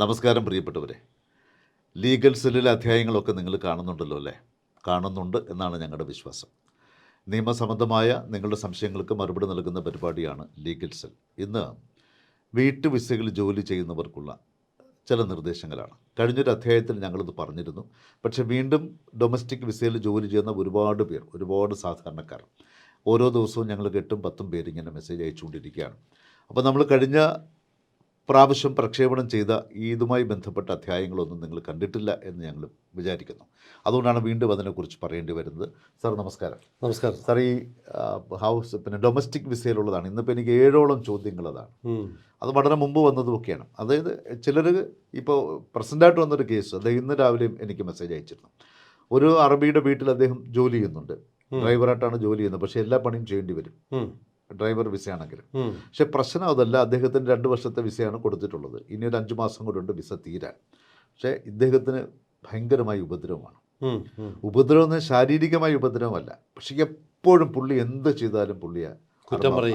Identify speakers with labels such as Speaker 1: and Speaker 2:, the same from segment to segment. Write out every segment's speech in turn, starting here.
Speaker 1: നമസ്കാരം പ്രിയപ്പെട്ടവരെ. ലീഗൽ സെല്ലിലെ അധ്യായങ്ങളൊക്കെ നിങ്ങൾ കാണുന്നുണ്ടല്ലോ അല്ലേ? കാണുന്നുണ്ട് എന്നാണ് ഞങ്ങളുടെ വിശ്വാസം. നിയമസംബന്ധമായ നിങ്ങളുടെ സംശയങ്ങൾക്ക് മറുപടി നൽകുന്ന പരിപാടിയാണ് ലീഗൽ സെൽ. ഇന്ന് വീട്ടുവിസകൾ ജോലി ചെയ്യുന്നവർക്കുള്ള ചില നിർദ്ദേശങ്ങളാണ്. കഴിഞ്ഞൊരു അധ്യായത്തിൽ ഞങ്ങളിത് പറഞ്ഞിരുന്നു. പക്ഷേ വീണ്ടും ഡൊമസ്റ്റിക് വിസയിൽ ജോലി ചെയ്യുന്ന ഒരുപാട് പേർ ഒരുപാട് സാധാരണക്കാർ ഓരോ ദിവസവും ഞങ്ങൾ എട്ടും പത്തും പേര് ഇങ്ങനെ മെസ്സേജ് അയച്ചുകൊണ്ടിരിക്കുകയാണ്. അപ്പോൾ നമ്മൾ കഴിഞ്ഞ പ്രാവശ്യം പ്രക്ഷേപണം ചെയ്ത ഈ ഇതുമായി ബന്ധപ്പെട്ട അധ്യായങ്ങളൊന്നും നിങ്ങൾ കണ്ടിട്ടില്ല എന്ന് ഞങ്ങൾ വിചാരിക്കുന്നു. അതുകൊണ്ടാണ് വീണ്ടും അതിനെക്കുറിച്ച് പറയേണ്ടി വരുന്നത്. സാർ നമസ്കാരം.
Speaker 2: നമസ്കാരം.
Speaker 1: സാർ ഈ ഹൗസ് പിന്നെ ഡൊമസ്റ്റിക് വിസയിലുള്ളതാണ്. ഇന്നിപ്പോൾ എനിക്ക് ഏഴോളം ചോദ്യങ്ങൾ അതാണ്. അത് വളരെ മുമ്പ് വന്നതുമൊക്കെയാണ് അതായത് ചിലർ ഇപ്പോൾ പ്രസന്റായിട്ട് വന്നൊരു കേസ് അദ്ദേഹം ഇന്ന് രാവിലെയും എനിക്ക് മെസ്സേജ് അയച്ചിരുന്നു. ഒരു അറബിയുടെ വീട്ടിൽ അദ്ദേഹം ജോലി ചെയ്യുന്നുണ്ട്. ഡ്രൈവറായിട്ടാണ് ജോലി ചെയ്യുന്നത്. പക്ഷേ എല്ലാ പണിയും ചെയ്യേണ്ടി വരും. ഡ്രൈവർ
Speaker 2: വിസയാണെങ്കിൽ.
Speaker 1: പക്ഷെ പ്രശ്നം അതല്ല അദ്ദേഹത്തിന് രണ്ട് വർഷത്തെ വിസയാണ് കൊടുത്തിട്ടുള്ളത് ഇനി ഒരു അഞ്ച് മാസം കൊണ്ടുണ്ട് വിസ തീരാൻ പക്ഷേ ഇദ്ദേഹത്തിന് ഭയങ്കരമായ ഉപദ്രവമാണ്. ഉപദ്രവം എന്ന് ശാരീരികമായ ഉപദ്രവമല്ല പക്ഷെ എപ്പോഴും പുള്ളി എന്ത് ചെയ്താലും പുള്ളിയെ.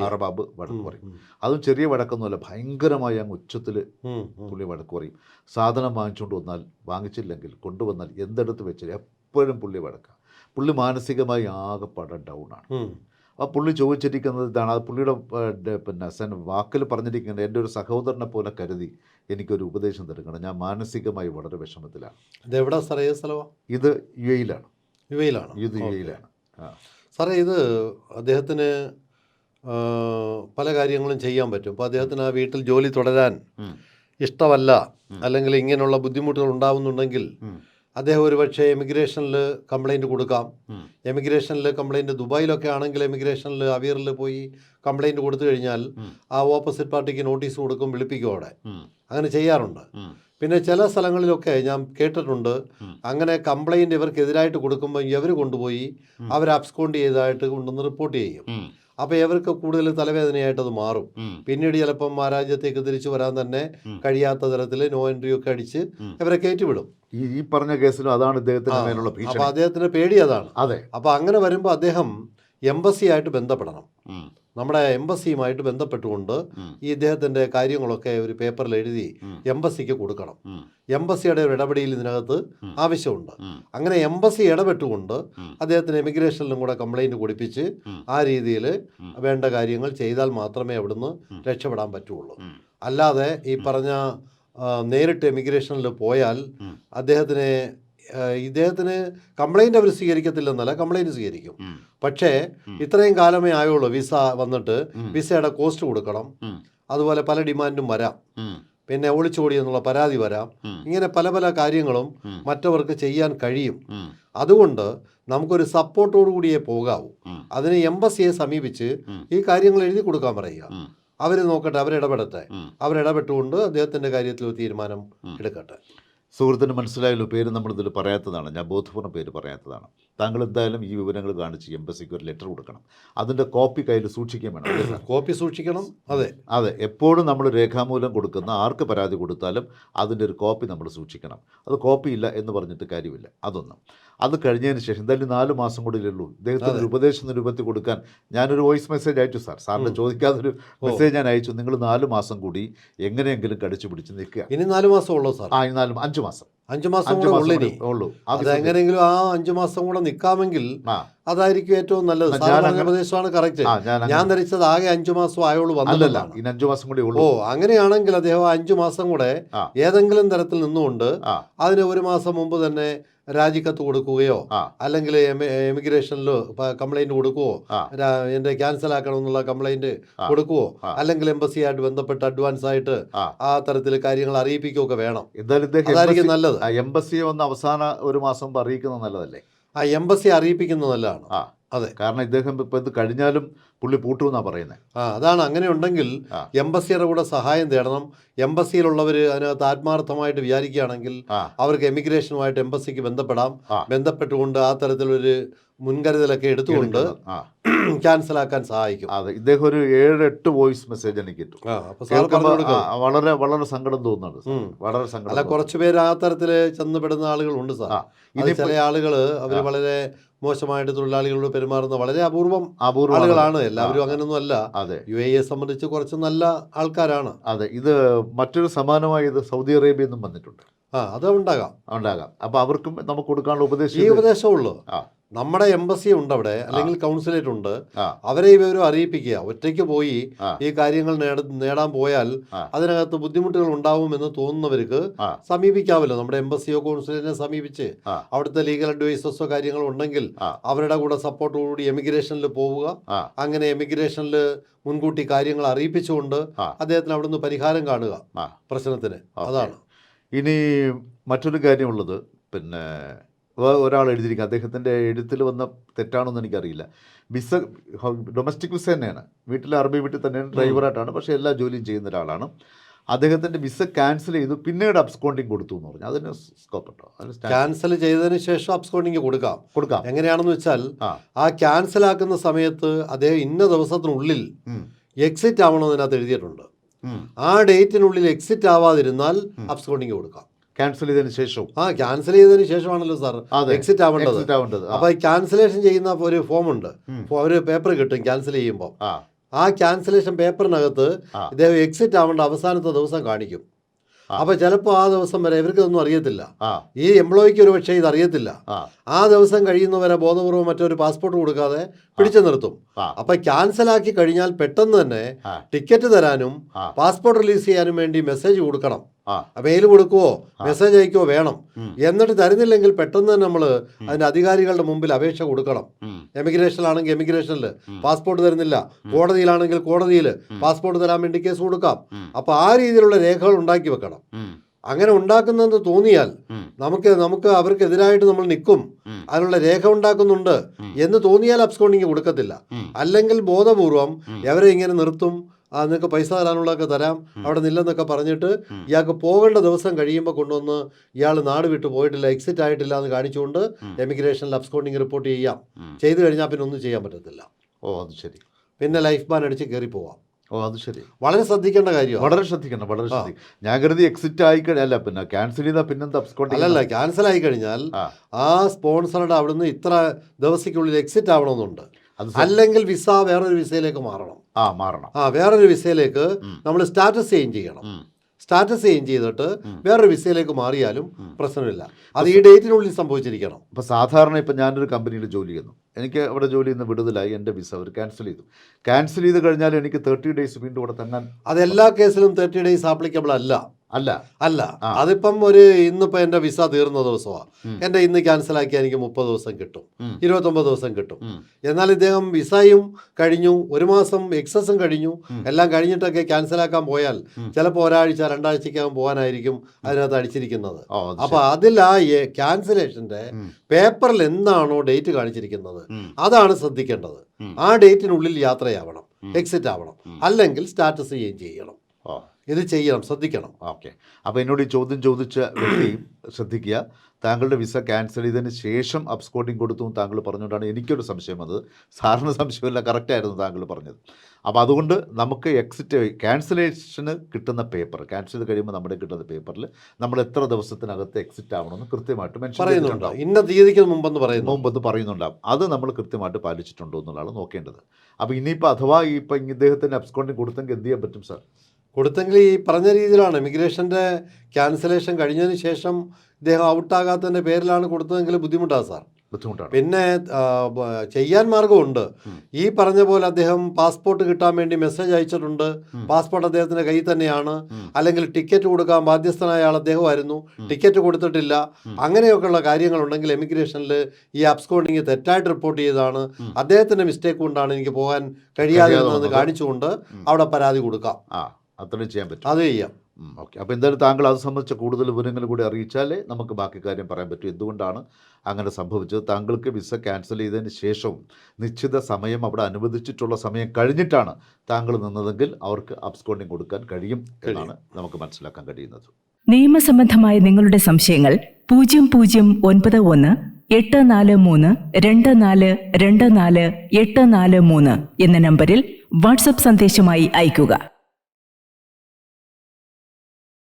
Speaker 1: അറബാബ് വടക്ക് പറയും അതും ചെറിയ വടക്കൊന്നുമല്ല ഭയങ്കരമായ അങ്ങ് ഉച്ചത്തിൽ. പുള്ളി വടക്ക് പറയും സാധനം വാങ്ങിച്ചുകൊണ്ട് വന്നാൽ വാങ്ങിച്ചില്ലെങ്കിൽ കൊണ്ടുവന്നാൽ എന്തെടുത്ത് വെച്ചാൽ എപ്പോഴും പുള്ളി വടക്കാം പുള്ളി മാനസികമായി ആകെപ്പാടെ ഡൗൺ ആണ്
Speaker 2: ഉം.
Speaker 1: ആ പുള്ളി ചോദിച്ചിരിക്കുന്നത് ഇതാണ്. അത് പുള്ളിയുടെ പിന്നെ സെൻ വാക്കിൽ പറഞ്ഞിരിക്കുന്നത് എന്റെ ഒരു സഹോദരനെ പോലെ കരുതി എനിക്കൊരു ഉപദേശം തരുകയാണ്. ഞാൻ മാനസികമായി വളരെ വിഷമത്തിലാണ്.
Speaker 2: ഇത് എവിടെ സാറേ സ്ഥലമാണ്
Speaker 1: ഇത് യു എയിലാണ്
Speaker 2: യു എയിലാണ്
Speaker 1: ഇത് യു എയിലാണ്
Speaker 2: സാറേ ഇത് അദ്ദേഹത്തിന് പല കാര്യങ്ങളും ചെയ്യാൻ പറ്റും. അപ്പോൾ അദ്ദേഹത്തിന് ആ വീട്ടിൽ ജോലി തുടരാൻ. ഇഷ്ടമല്ല. അല്ലെങ്കിൽ ഇങ്ങനെയുള്ള ബുദ്ധിമുട്ടുകൾ ഉണ്ടാവുന്നുണ്ടെങ്കിൽ. അദ്ദേഹം ഒരു പക്ഷേ എമിഗ്രേഷനിൽ കംപ്ലൈന്റ് കൊടുക്കാം. എമിഗ്രേഷനിൽ കംപ്ലൈന്റ് ദുബായിലൊക്കെ ആണെങ്കിൽ എമിഗ്രേഷനിൽ അവിയറിൽ പോയി കംപ്ലൈന്റ് കൊടുത്തു കഴിഞ്ഞാൽ ആ ഓപ്പോസിറ്റ് പാർട്ടിക്ക് നോട്ടീസ് കൊടുക്കും വിളിപ്പിക്കും അവിടെ. അങ്ങനെ ചെയ്യാറുണ്ട്. പിന്നെ ചില സ്ഥലങ്ങളിലൊക്കെ ഞാൻ കേട്ടിട്ടുണ്ട്. അങ്ങനെ കംപ്ലൈന്റ് ഇവർക്കെതിരായിട്ട് കൊടുക്കുമ്പോൾ ഇവർ കൊണ്ടുപോയി
Speaker 1: അവർ
Speaker 2: അബ്സ്കോണ്ട് ചെയ്തതായിട്ട് കൊണ്ടുവന്ന് റിപ്പോർട്ട് ചെയ്യും. അപ്പോൾ ഇവർക്ക് കൂടുതൽ തലവേദനയായിട്ട് അത് മാറും പിന്നീട് ചിലപ്പം ആ രാജ്യത്തേക്ക് തിരിച്ചു വരാൻ തന്നെ കഴിയാത്ത തരത്തിൽ നോ എൻട്രി ഒക്കെ അടിച്ച്. ഇവരെ കയറ്റിവിടും.
Speaker 1: ഈ ഈ പറഞ്ഞ കേസിലും അതാണ് ഇദ്ദേഹത്തിന് മേലുള്ള
Speaker 2: അപ്പോൾ
Speaker 1: ഭീഷണി.
Speaker 2: അദ്ദേഹത്തിന് പേടി അതാണ്.
Speaker 1: അതെ.
Speaker 2: അപ്പോൾ അങ്ങനെ വരുമ്പോൾ അദ്ദേഹം എംബസിയായിട്ട് ബന്ധപ്പെടണം. നമ്മുടെ എംബസിയുമായിട്ട് ബന്ധപ്പെട്ടുകൊണ്ട് ഈ ഇദ്ദേഹത്തിന്റെ കാര്യങ്ങളൊക്കെ ഒരു പേപ്പറിൽ എഴുതി എംബസിക്ക് കൊടുക്കണം. എംബസിയുടെ ഒരു ഇടപെടിയിൽ ഇതിനകത്ത് ആവശ്യമുണ്ട്. അങ്ങനെ എംബസി ഇടപെട്ടുകൊണ്ട്. അദ്ദേഹത്തിന് എമിഗ്രേഷനിലും കൂടെ കംപ്ലൈന്റ് കൊടുപ്പിച്ച് ആ രീതിയിൽ വേണ്ട കാര്യങ്ങൾ ചെയ്താൽ മാത്രമേ അവിടുന്ന് രക്ഷപ്പെടാൻ പറ്റുള്ളൂ. അല്ലാതെ ഈ പറഞ്ഞ നേരിട്ട് എമിഗ്രേഷനിൽ പോയാൽ. അദ്ദേഹത്തിനെ ഇദ്ദേഹത്തിന് കംപ്ലൈന്റ് അവർ സ്വീകരിക്കത്തില്ലെന്നല്ല കംപ്ലൈന്റ് സ്വീകരിക്കും. പക്ഷേ ഇത്രയും കാലമേ ആയുള്ളൂ വിസ വന്നിട്ട്. വിസയുടെ കോസ്റ്റ് കൊടുക്കണം. അതുപോലെ പല ഡിമാൻഡും വരാം. പിന്നെ ഒളിച്ചോടി എന്നുള്ള പരാതി വരാം. ഇങ്ങനെ പല പല കാര്യങ്ങളും മറ്റവർക്ക് ചെയ്യാൻ കഴിയും. അതുകൊണ്ട് നമുക്കൊരു സപ്പോർട്ടോടു കൂടിയേ പോകാവൂ. അതിന് എംബസിയെ സമീപിച്ച് ഈ കാര്യങ്ങൾ എഴുതി കൊടുക്കാൻ പറയുക. അവർ നോക്കട്ടെ അവരിടപെടട്ടെ. അവരിടപെട്ടുകൊണ്ട് അദ്ദേഹത്തിന്റെ കാര്യത്തിൽ തീരുമാനം എടുക്കട്ടെ.
Speaker 1: സുഹൃത്തിന് മനസ്സിലായല്ലോ പേര് നമ്മളിതിൽ പറയാത്തതാണ്. ഞാൻ ബോധപൂർവം പേര് പറയാത്തതാണ്. താങ്കൾ എന്തായാലും ഈ വിവരങ്ങൾ കാണിച്ച് എംബസിക്ക് ഒരു ലെറ്റർ കൊടുക്കണം. അതിന്റെ കോപ്പി കയ്യിൽ സൂക്ഷിക്കാൻ വേണം.
Speaker 2: കോപ്പി സൂക്ഷിക്കണം. അതെ.
Speaker 1: അതെ. എപ്പോഴും നമ്മൾ രേഖാമൂലം കൊടുക്കുന്ന ആർക്ക് പരാതി കൊടുത്താലും അതിന്റെ ഒരു കോപ്പി നമ്മൾ സൂക്ഷിക്കണം. അത് കോപ്പി ഇല്ല എന്ന് പറഞ്ഞിട്ട് കാര്യമില്ല. അതൊന്നും. അത് കഴിഞ്ഞതിന് ശേഷം എന്തായാലും നാല് മാസം കൂടിയേ ഉള്ളൂ. ഇദ്ദേഹത്തിന് ഒരു ഉപദേശം രൂപത്തിൽ കൊടുക്കാൻ ഞാനൊരു വോയിസ് മെസ്സേജ് അയച്ചു സാർ. സാറിന് ചോദിക്കാതൊരു മെസ്സേജ് ഞാൻ അയച്ചു. നിങ്ങൾ നാല് മാസം കൂടി എങ്ങനെയെങ്കിലും കടിച്ചു പിടിച്ച് നിൽക്കുക.
Speaker 2: ഇനി നാല് മാസം ഉള്ളൂ സാർ.
Speaker 1: ആ ഇനി നാല് അഞ്ച് മാസം.
Speaker 2: അഞ്ചു മാസം കൂടെ
Speaker 1: മാസം
Speaker 2: ഉള്ളു. അതെങ്ങനെയെങ്കിലും ആ അഞ്ചു മാസം കൂടെ നിൽക്കാമെങ്കിൽ അതായിരിക്കും ഏറ്റവും നല്ലത്. പ്രദേശമാണ് കറക്റ്റ്
Speaker 1: ഞാൻ
Speaker 2: ധരിച്ചത് ആകെ അഞ്ചു മാസം ആയോളൂ
Speaker 1: വന്നില്ല അഞ്ചു മാസം കൂടി
Speaker 2: ഓ അങ്ങനെയാണെങ്കിൽ അദ്ദേഹം അഞ്ചു മാസം കൂടെ ഏതെങ്കിലും തരത്തിൽ നിന്നുകൊണ്ട് അതിന് ഒരു മാസം മുമ്പ് തന്നെ രാജിക്കത്ത് കൊടുക്കുകയോ അല്ലെങ്കിൽ എമിഗ്രേഷനിൽ കംപ്ലൈന്റ് കൊടുക്കുവോ എന്റെ ക്യാൻസൽ ആക്കണം എന്നുള്ള കംപ്ലൈന്റ്. കൊടുക്കുവോ. അല്ലെങ്കിൽ എംബസിയായിട്ട് ബന്ധപ്പെട്ട് അഡ്വാൻസ് ആയിട്ട്
Speaker 1: ആ.
Speaker 2: തരത്തിൽ കാര്യങ്ങൾ അറിയിപ്പിക്കുകയൊക്കെ വേണം.
Speaker 1: എന്തായാലും
Speaker 2: അതായിരിക്കും നല്ലത്.
Speaker 1: എംബസിയെ ഒന്ന് അവസാന ഒരു മാസം അറിയിക്കുന്നത് നല്ലതല്ലേ?
Speaker 2: ആ എംബസി അറിയിപ്പിക്കുന്നത് നല്ലതാണ്.
Speaker 1: ആ.
Speaker 2: അതെ.
Speaker 1: കാരണം ഇദ്ദേഹം ഇപ്പം ഇത് കഴിഞ്ഞാലും പുള്ളി പൂട്ടുമെന്നാണ് പറയുന്നത്
Speaker 2: ആ അതാണ്. അങ്ങനെ ഉണ്ടെങ്കിൽ. എംബസിയുടെ കൂടെ സഹായം തേടണം. എംബസിയിലുള്ളവർ അതിനകത്ത് ആത്മാർത്ഥമായിട്ട് വിചാരിക്കുകയാണെങ്കിൽ അവർക്ക് എമിഗ്രേഷനുമായിട്ട് എംബസിക്ക് ബന്ധപ്പെടാം. ബന്ധപ്പെട്ടുകൊണ്ട് ആ തരത്തിലൊരു മുൻകരുതലൊക്കെ എടുത്തുകൊണ്ട് ക്യാൻസലാക്കാൻ സഹായിക്കും.
Speaker 1: അതെ. ഇദ്ദേഹം ഒരു ഏഴ് എട്ട് വോയിസ് മെസ്സേജ് എനിക്ക് കിട്ടും. വളരെ വളരെ സങ്കടം തോന്നുന്നുണ്ട്. വളരെ സങ്കടം
Speaker 2: അല്ല കുറച്ച് പേര് ആ തരത്തിൽ ചെന്നപ്പെടുന്ന ആളുകളുണ്ട് സാർ.
Speaker 1: ഇനി
Speaker 2: ചില ആളുകൾ
Speaker 1: അവർ
Speaker 2: വളരെ മോശമായിട്ട് തൊഴിലാളികളോട് പെരുമാറുന്ന വളരെ അപൂർവം
Speaker 1: അപൂർവമാണ്.
Speaker 2: ആളുകളാണ്. എല്ലാവരും അങ്ങനെയൊന്നും അല്ല
Speaker 1: അതെ.
Speaker 2: യു എ സംബന്ധിച്ച് കുറച്ച് നല്ല ആൾക്കാരാണ്.
Speaker 1: അതെ. ഇത് മറ്റൊരു സമാനമായി ഇത് സൗദി അറേബ്യയിൽ നിന്നും വന്നിട്ടുണ്ട്.
Speaker 2: ആ അത് ഉണ്ടാകാം.
Speaker 1: ഉണ്ടാകാം. അപ്പൊ അവർക്കും നമുക്ക് കൊടുക്കാനുള്ള ഉപദേശം ഈ
Speaker 2: ഉപദേശമുള്ളൂ
Speaker 1: ആ.
Speaker 2: നമ്മുടെ എംബസി ഉണ്ട് അവിടെ അല്ലെങ്കിൽ കൗൺസിലേറ്റ് ഉണ്ട്. അവരെ ഈ വിവരം അറിയിപ്പിക്കുക. ഒറ്റയ്ക്ക് പോയി ഈ കാര്യങ്ങൾ നേടാൻ പോയാൽ അതിനകത്ത് ബുദ്ധിമുട്ടുകൾ ഉണ്ടാവും എന്ന്
Speaker 1: തോന്നുന്നവർക്ക്.
Speaker 2: സമീപിക്കാമല്ലോ. നമ്മുടെ എംബസിയോ കൗൺസിലേറ്റിനെ സമീപിച്ച്. അവിടുത്തെ ലീഗൽ അഡ്വൈസേഴ്സോ കാര്യങ്ങളോ ഉണ്ടെങ്കിൽ അവരുടെ കൂടെ സപ്പോർട്ടോടുകൂടി എമിഗ്രേഷനിൽ പോവുക. അങ്ങനെ എമിഗ്രേഷനിൽ മുൻകൂട്ടി കാര്യങ്ങൾ അറിയിപ്പിച്ചുകൊണ്ട് അദ്ദേഹത്തിന് അവിടുന്ന് പരിഹാരം കാണുക. പ്രശ്നത്തിന്. അതാണ്.
Speaker 1: ഇനി മറ്റൊരു കാര്യമുള്ളത്. പിന്നെ ഒരാൾ എഴുതിയിരിക്കുക അദ്ദേഹത്തിന്റെ എഴുത്തിൽ വന്ന തെറ്റാണെന്ന് എനിക്കറിയില്ല. വിസ ഡൊമസ്റ്റിക് വിസ തന്നെയാണ്. വീട്ടിൽ അറബി വീട്ടിൽ തന്നെയാണ് ഡ്രൈവറായിട്ടാണ്. പക്ഷേ എല്ലാ ജോലിയും ചെയ്യുന്ന ഒരാളാണ് അദ്ദേഹത്തിന്റെ വിസ ക്യാൻസൽ ചെയ്തു. പിന്നീട് അബ്സ്കോണ്ടിങ് കൊടുത്തു എന്ന് പറഞ്ഞു. അതിന് സ്കോപ്പ് ഉണ്ടോ
Speaker 2: ക്യാൻസൽ ചെയ്തതിന് ശേഷം അബ്സ്കോണ്ടിങ് കൊടുക്കാം.
Speaker 1: കൊടുക്കാം.
Speaker 2: എങ്ങനെയാണെന്ന് വെച്ചാൽ
Speaker 1: ആ.
Speaker 2: ക്യാൻസൽ ആക്കുന്ന സമയത്ത് അദ്ദേഹം ഇന്ന ദിവസത്തിനുള്ളിൽ. എക്സിറ്റ് ആവണമെന്ന് അതിനകത്ത് എഴുതിയിട്ടുണ്ട്. ആ ഡേറ്റിനുള്ളിൽ എക്സിറ്റ് ആവാതിരുന്നാൽ അബ്സ്കോണ്ടിങ് കൊടുക്കാം.
Speaker 1: ക്യാൻസൽ ചെയ്തതിന് ശേഷവും.
Speaker 2: ആ ക്യാൻസൽ ചെയ്തതിന് ശേഷമാണല്ലോ സാർ. എക്സിറ്റ് ആവേണ്ടത്.
Speaker 1: എക്സിറ്റ് ആവേണ്ടത്.
Speaker 2: അപ്പൊ ക്യാൻസലേഷൻ ചെയ്യുന്ന ഒരു ഫോം ഉണ്ട്. ഒരു പേപ്പർ കിട്ടും ക്യാൻസൽ ചെയ്യുമ്പോൾ
Speaker 1: ആ.
Speaker 2: ക്യാൻസലേഷൻ പേപ്പറിനകത്ത് ഇദ്ദേഹം എക്സിറ്റ് ആവേണ്ട അവസാനത്തെ ദിവസം കാണിക്കും. അപ്പൊ ചിലപ്പോൾ ആ ദിവസം വരെ ഇവർക്ക് ഇതൊന്നും
Speaker 1: അറിയത്തില്ല.
Speaker 2: ഈ എംപ്ലോയിക്ക് ഒരു പക്ഷേ ഇത് അറിയത്തില്ല.
Speaker 1: ആ.
Speaker 2: ദിവസം കഴിയുന്നവരെ ബോധപൂർവം മറ്റൊരു പാസ്പോർട്ട് കൊടുക്കാതെ പിടിച്ചു നിർത്തും. അപ്പൊ ക്യാൻസൽ ആക്കി കഴിഞ്ഞാൽ പെട്ടെന്ന് തന്നെ ടിക്കറ്റ് തരാനും പാസ്പോർട്ട് റിലീസ് ചെയ്യാനും വേണ്ടി മെസ്സേജ് കൊടുക്കണം. മെയിൽ കൊടുക്കുവോ? മെസ്സേജ് അയക്കുവോ? വേണം. എന്നിട്ട് തരുന്നില്ലെങ്കിൽ പെട്ടെന്ന് തന്നെ നമ്മൾ അതിന്റെ അധികാരികളുടെ മുമ്പിൽ അപേക്ഷ കൊടുക്കണം. എമിഗ്രേഷനിലാണെങ്കിൽ എമിഗ്രേഷനിൽ പാസ്പോർട്ട് തരുന്നില്ല. കോടതിയിലാണെങ്കിൽ കോടതിയിൽ പാസ്പോർട്ട് തരാൻ വേണ്ടി കേസ് കൊടുക്കാം. അപ്പൊ ആ രീതിയിലുള്ള രേഖകൾ ഉണ്ടാക്കി വെക്കണം. അങ്ങനെ ഉണ്ടാക്കുന്നെന്ന് തോന്നിയാൽ. നമുക്ക് നമുക്ക് അവർക്കെതിരായിട്ട് നമ്മൾ നിൽക്കും. അതിനുള്ള രേഖ ഉണ്ടാക്കുന്നുണ്ട് എന്ന് തോന്നിയാൽ അബ്സ്കോണ്ടിങ് കൊടുക്കത്തില്ല. അല്ലെങ്കിൽ ബോധപൂർവം. എവരെ ഇങ്ങനെ നിർത്തും? ആ നിങ്ങൾക്ക് പൈസ തരാനുള്ളതൊക്കെ തരാം അവിടെ നില്ലെന്നൊക്കെ പറഞ്ഞിട്ട് ഇയാൾക്ക് പോകേണ്ട ദിവസം കഴിയുമ്പോൾ കൊണ്ടുവന്ന് ഇയാൾ നാട് വിട്ടു പോയിട്ടില്ല എക്സിറ്റ് ആയിട്ടില്ല എന്ന് കാണിച്ചുകൊണ്ട്. എമിഗ്രേഷനിൽ അബ്സ്കോണ്ടിങ് റിപ്പോർട്ട് ചെയ്യാം. ചെയ്തു കഴിഞ്ഞാൽ പിന്നെ ഒന്നും ചെയ്യാൻ പറ്റത്തില്ല.
Speaker 1: ഓ അത് ശരി.
Speaker 2: പിന്നെ ലൈഫ് ബാൻ അടിച്ച് കയറി പോവാം.
Speaker 1: ഓ അത് ശരി.
Speaker 2: വളരെ ശ്രദ്ധിക്കേണ്ട കാര്യം
Speaker 1: വളരെ ശ്രദ്ധിക്കണം വളരെ ശ്രദ്ധിക്കണം. ഞാൻ കരുതി എക്സിറ്റ് ആയി അല്ല പിന്നെ ക്യാൻസൽ ചെയ്താൽ പിന്നെന്താ അല്ല
Speaker 2: അല്ലല്ല ക്യാൻസൽ ആയി കഴിഞ്ഞാൽ
Speaker 1: ആ.
Speaker 2: സ്പോൺസറുടെ അവിടുന്ന് ഇത്ര ദിവസക്കുള്ളിൽ എക്സിറ്റ് ആവണമെന്നുണ്ട്. അല്ലെങ്കിൽ വിസ വേറൊരു വിസയിലേക്ക് മാറണം.
Speaker 1: ആ മാറണം.
Speaker 2: ആ വേറൊരു വിസയിലേക്ക് നമ്മൾ സ്റ്റാറ്റസ് ചേഞ്ച് ചെയ്യണം. സ്റ്റാറ്റസ് ചേഞ്ച് ചെയ്തിട്ട്. വേറൊരു വിസയിലേക്ക് മാറിയാലും പ്രശ്നമില്ല. അത് ഈ ഡേറ്റിനുള്ളിൽ സംഭവിച്ചിരിക്കണം.
Speaker 1: ഇപ്പോൾ സാധാരണ ഇപ്പം ഞാനൊരു കമ്പനിയിൽ ജോലി ചെയ്യുന്നു. എനിക്ക് അവിടെ ജോലി ചെയ്യുന്ന വിടുതലായി എന്റെ വിസ അവർ ക്യാൻസൽ ചെയ്തു. ക്യാൻസൽ ചെയ്ത് കഴിഞ്ഞാൽ എനിക്ക് തേർട്ടി ഡേയ്സ് വീണ്ടും ഇവിടെ തങ്ങാൻ
Speaker 2: അത് എല്ലാ കേസിലും തേർട്ടി ഡേയ്സ് ആപ്ലിക്കബിൾ അല്ല.
Speaker 1: അല്ല.
Speaker 2: അല്ല. അതിപ്പം ഒരു ഇന്നിപ്പോ എന്റെ വിസ തീർന്ന ദിവസമാണ്. എന്റെ ഇന്ന് ക്യാൻസൽ ആക്കിയാൽ എനിക്ക് മുപ്പത് ദിവസം കിട്ടും. ഇരുപത്തൊമ്പത് ദിവസം കിട്ടും. എന്നാൽ ഇദ്ദേഹം വിസയും കഴിഞ്ഞു. ഒരു മാസം എക്സസും കഴിഞ്ഞു. എല്ലാം കഴിഞ്ഞിട്ടൊക്കെ ക്യാൻസൽ ആക്കാൻ പോയാൽ. ചിലപ്പോൾ ഒരാഴ്ച രണ്ടാഴ്ചക്കകം പോകാനായിരിക്കും അതിനകത്ത് അടിച്ചിരിക്കുന്നത്. അപ്പൊ അതിൽ ആ ക്യാൻസലേഷന്റെ പേപ്പറിൽ എന്താണോ ഡേറ്റ് കാണിച്ചിരിക്കുന്നത്. അതാണ് ശ്രദ്ധിക്കേണ്ടത്. ആ ഡേറ്റിനുള്ളിൽ യാത്രയാവണം എക്സിറ്റ് ആവണം അല്ലെങ്കിൽ സ്റ്റാറ്റസ് ചേഞ്ച് ചെയ്യണം. ഇത് ചെയ്യണം ശ്രദ്ധിക്കണം.
Speaker 1: ഓക്കെ. അപ്പോൾ എന്നോട് ഈ ചോദ്യം ചോദിച്ച വ്യക്തിയും ശ്രദ്ധിക്കുക താങ്കളുടെ വിസ ക്യാൻസൽ ചെയ്തതിന് ശേഷം അപ്സ്കോട്ടിങ് കൊടുത്തു താങ്കൾ പറഞ്ഞുകൊണ്ടാണ് എനിക്കൊരു സംശയം അത്. സാറിന് സംശയമില്ല കറക്റ്റായിരുന്നു താങ്കൾ പറഞ്ഞത്. അപ്പോൾ അതുകൊണ്ട് നമുക്ക് എക്സിറ്റ് ക്യാൻസലേഷന് കിട്ടുന്ന പേപ്പർ ക്യാൻസൽ ചെയ്ത് കഴിയുമ്പോൾ നമ്മുടെ കിട്ടുന്ന പേപ്പറിൽ നമ്മൾ എത്ര ദിവസത്തിനകത്ത് എക്സിറ്റ് ആവണമെന്ന് കൃത്യമായിട്ട് മെൻഷൻ
Speaker 2: പറയുന്നുണ്ടോ
Speaker 1: ചെയ്തിട്ടുണ്ടാവും
Speaker 2: ഇന്ന തീയതിക്ക് മുമ്പെന്ന് പറയുന്നു.
Speaker 1: മുമ്പെന്ന് പറയുന്നുണ്ടാവും. അത് നമ്മൾ കൃത്യമായിട്ട് പാലിച്ചിട്ടുണ്ടോ എന്നുള്ളതാണ് നോക്കേണ്ടത്. അപ്പോൾ ഇനിയിപ്പോൾ അഥവാ ഇപ്പം ഇദ്ദേഹത്തിന് അപ്സ്കോണ്ടിങ് കൊടുത്തെങ്കിൽ എന്ത് ചെയ്യാൻ പറ്റും സാർ?
Speaker 2: കൊടുത്തെങ്കിൽ ഈ പറഞ്ഞ രീതിയിലാണ്. ഇമിഗ്രേഷന്റെ ക്യാൻസലേഷൻ കഴിഞ്ഞതിന് ശേഷം ഇദ്ദേഹം ഔട്ടാകാത്തതിന്റെ പേരിലാണ് കൊടുത്തതെങ്കിൽ ബുദ്ധിമുട്ടാണ് സാർ.
Speaker 1: ബുദ്ധിമുട്ടാണ്.
Speaker 2: പിന്നെ ചെയ്യാൻ മാർഗമുണ്ട്. ഈ പറഞ്ഞ പോലെ അദ്ദേഹം പാസ്പോർട്ട് കിട്ടാൻ വേണ്ടി മെസ്സേജ് അയച്ചിട്ടുണ്ട്. പാസ്പോർട്ട് അദ്ദേഹത്തിന്റെ കയ്യിൽ തന്നെയാണ്. അല്ലെങ്കിൽ ടിക്കറ്റ് കൊടുക്കാൻ ബാധ്യസ്ഥനായ ആൾ അദ്ദേഹമായിരുന്നു ടിക്കറ്റ് കൊടുത്തിട്ടില്ല. അങ്ങനെയൊക്കെയുള്ള കാര്യങ്ങളുണ്ടെങ്കിൽ എമിഗ്രേഷനിൽ ഈ അബ്സ്കോണ്ടിങ് തെറ്റായിട്ട് റിപ്പോർട്ട്
Speaker 1: ചെയ്തതാണ്.
Speaker 2: അദ്ദേഹത്തിന്റെ മിസ്റ്റേക്ക് കൊണ്ടാണ് എനിക്ക് പോകാൻ
Speaker 1: കഴിയാതെ
Speaker 2: കാണിച്ചുകൊണ്ട് അവിടെ പരാതി കൊടുക്കാം.
Speaker 1: അത്രയും ചെയ്യാൻ പറ്റും.
Speaker 2: അത് ചെയ്യാം.
Speaker 1: ഓക്കെ. അപ്പോൾ എന്തായാലും താങ്കൾ അത് സംബന്ധിച്ച കൂടുതൽ വിവരങ്ങൾ കൂടി അറിയിച്ചാലേ നമുക്ക് ബാക്കി കാര്യം പറയാൻ പറ്റും. എന്തുകൊണ്ടാണ് അങ്ങനെ സംഭവിച്ചത്? താങ്കൾക്ക് വിസ ക്യാൻസൽ ചെയ്തതിന് ശേഷവും നിശ്ചിത സമയം അവിടെ അനുവദിച്ചിട്ടുള്ള സമയം കഴിഞ്ഞിട്ടാണ് താങ്കൾ നിന്നതെങ്കിൽ അവർക്ക് അബ്സ്കോണ്ടിങ് കൊടുക്കാൻ കഴിയും എന്നാണ് നമുക്ക് മനസ്സിലാക്കാൻ കഴിയുന്നത്.
Speaker 3: നിയമസംബന്ധമായ നിങ്ങളുടെ സംശയങ്ങൾ പൂജ്യം പൂജ്യം ഒൻപത് ഒന്ന് എട്ട് നാല് മൂന്ന് രണ്ട് നാല് രണ്ട് നാല് എട്ട് നാല് മൂന്ന് എന്ന നമ്പറിൽ വാട്സപ്പ് സന്ദേശമായി അയയ്ക്കുക.